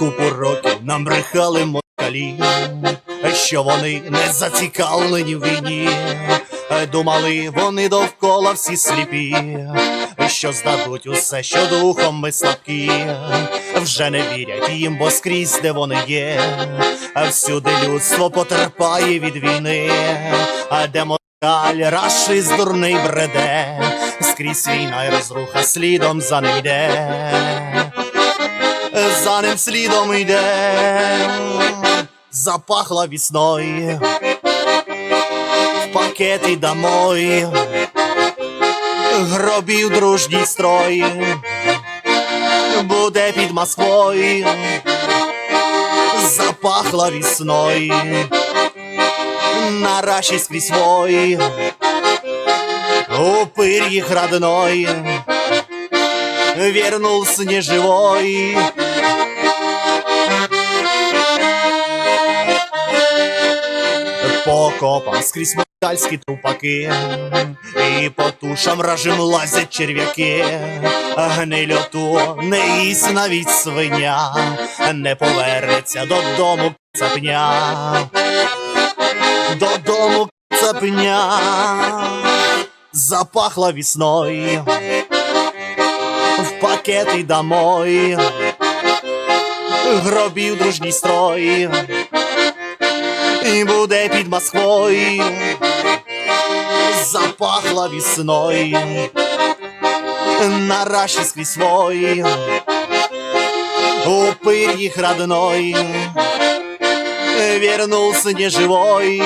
купу років нам брехали москалі, що вони не зацікавлені в війні. Думали, вони довкола всі сліпі, що здадуть усе, що духом ми слабкі, вже не вірять їм, бо скрізь, де вони є, всюди людство потерпає від війни, а де москаль рашист дурний бреде, скрізь війна й розруха слідом за ним йде, за ним слідом йде, запахла вісною. В пакети домой, гробів дружній строй, буде під Москвою, запахла вісною, на раші скрізь вой, упырь їх родной, вернулся неживой. По копам скрізь москальські трупаки, і по тушам ражим лазять черв'яки, гнильоту не їсть навіть свиня, не повернеться додому цапня, додому цапня, запахла вісною, в пакети домой, гробів дружній строй і буде під Москвою, запахла весною, на раші скрізь свой, упырь їх родной, вернулся неживой,